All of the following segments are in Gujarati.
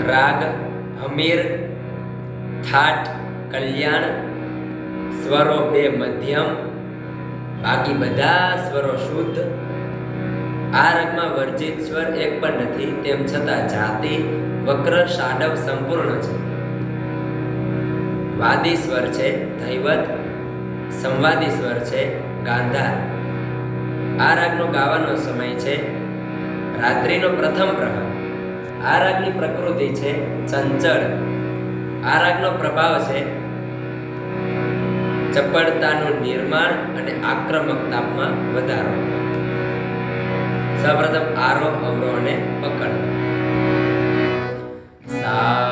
રાગ, હમીર, થાટ, કલ્યાણ, સ્વરો બે મધ્યમ, બાકી બધા સ્વરો શુદ્ધ. આ રાગમાં વર્જિત સ્વર એક પણ નથી, તેમ છતાં જાતિ, વક્ર શાડવ સંપૂર્ણ છે. વાદી સ્વર છે ધૈવત, સંવાદી સ્વર છે ગાંધાર. આ રાગનો ગાવાનો સમય છે રાત્રિનો પ્રથમ પ્રહર. આ રાગની પ્રકૃતિ છે ચંચળ. આ રાગનો પ્રભાવ છે ચપળતાનું નિર્માણ અને આક્રમકતામાં વધારો. સૌપ્રથમ આરોહ અવરોહ અને પકડ. સા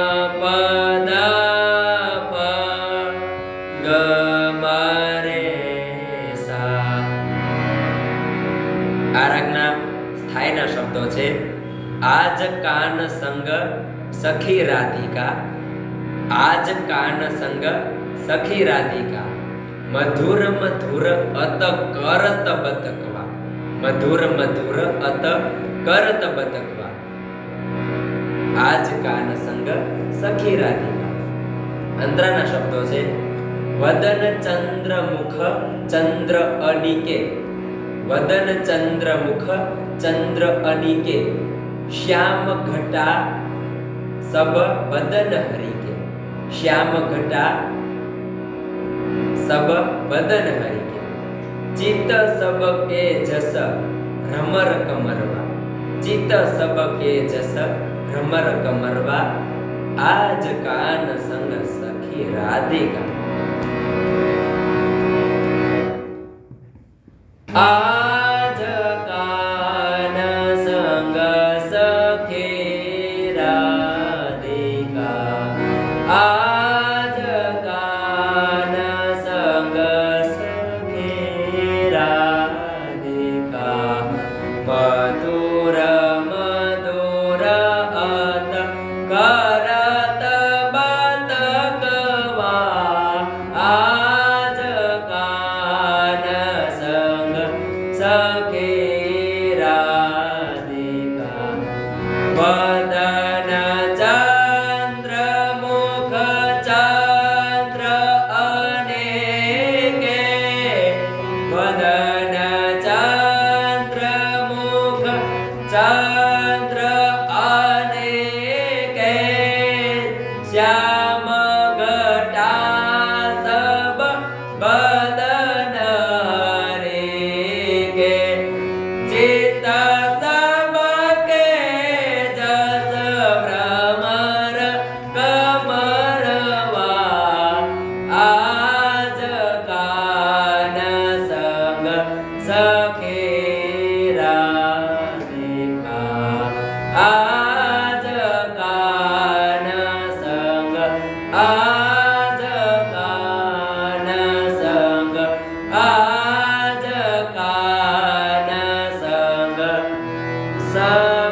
સ્થાયીના શબ્દો છે, આજ કાન સંગ સખી રાધિકા, આજ કાન સંગ સખી રાધિકા, મધુર મધુર અત કરત બતકવા મધુર મધુર અત કરત બતકવા આજ કાન સંગ સખી રાધિકા. અંતરાના શબ્દો છે, વદન ચંદ્ર મુખ ચંદ્ર અનિકે वदन चंद्र मुख चंद्र अनिके, श्याम घटा सब बदन हरि के श्याम घटा सब बदन हरि के चित सब के जस भ्रमर कमरवा। चित सब के जस भ्रमर कमरवा। आज कान संग सखी राधिका। आ શ્યામ ઘટા સબ બદન આજ કાન સંગ સખી